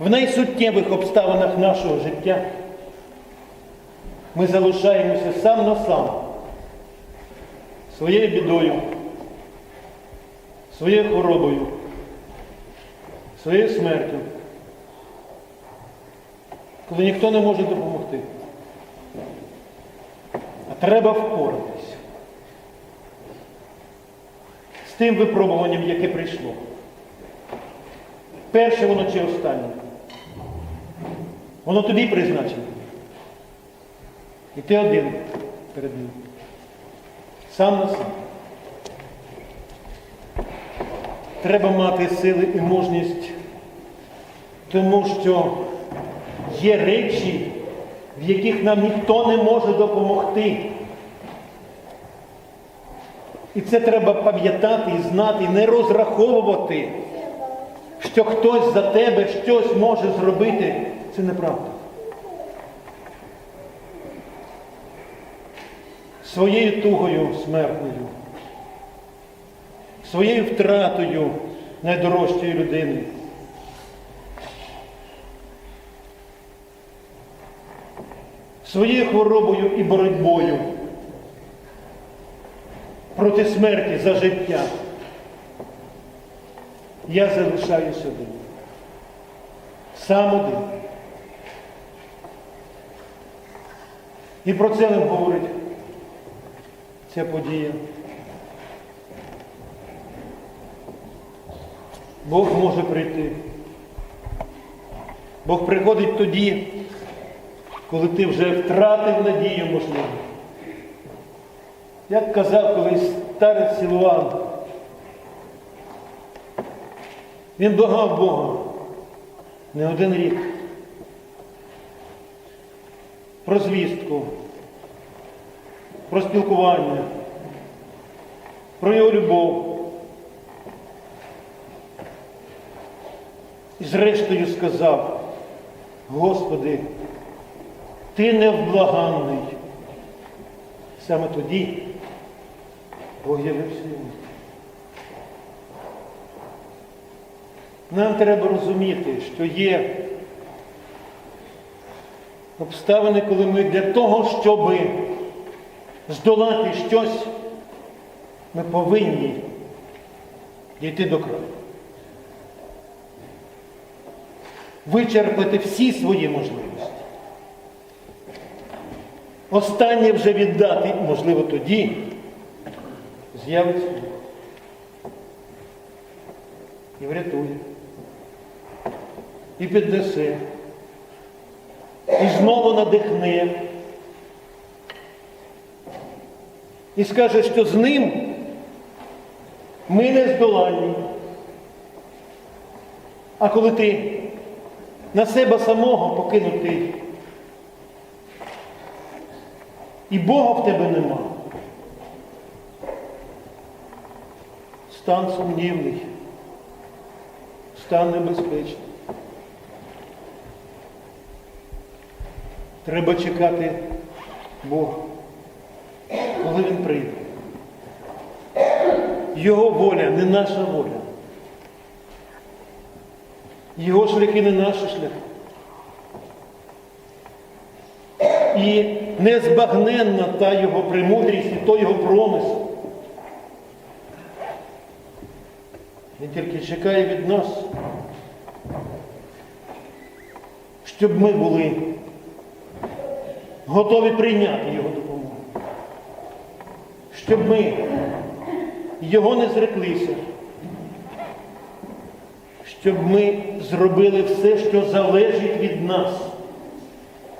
в найсуттєвих обставинах нашого життя ми залишаємося сам на сам своєю бідою, своєю хворобою, своєю смертю, коли ніхто не може допомогти. А треба впоратися з тим випробуванням, яке прийшло. Перше воно чи останнє. Воно тобі призначено. І ти один перед ним. Сам на сам. Треба мати сили і мужність, тому що є речі, в яких нам ніхто не може допомогти. І це треба пам'ятати і знати, не розраховувати, що хтось за тебе щось може зробити. Це неправда. Своєю тугою смертною, своєю втратою найдорожчої людини. Своєю хворобою і боротьбою проти смерті за життя. Я залишаюсь один. Сам один. І про це нам говорить ця подія. Бог може прийти. Бог приходить тоді, коли ти вже втратив надію, можливо. Як казав колись старець Силуан, він благав Бога не один рік. Про звістку, про спілкування, про його любов. І зрештою сказав, Господи, ти невблаганний. Саме тоді Бог явився йому. Нам треба розуміти, що є обставини, коли ми для того, щоб здолати щось, ми повинні дійти до краю. Вичерпати всі свої можливості. Останнє вже віддати, можливо, тоді з'явиться і врятує, і піднесе, і знову надихне, і скаже, що з ним ми не здоланні. А коли ти на себе самого покинутий, і Бога в тебе нема, стан сумнівний, стан небезпечний. Треба чекати Бога, коли Він прийде. Його воля не наша воля. Його шляхи не наші шляхи. І незбагненна та його премудрість, і той його промисел. Він тільки чекає від нас, щоб ми були готові прийняти його допомогу. Щоб ми його не зреклися. Щоб ми зробили все, що залежить від нас.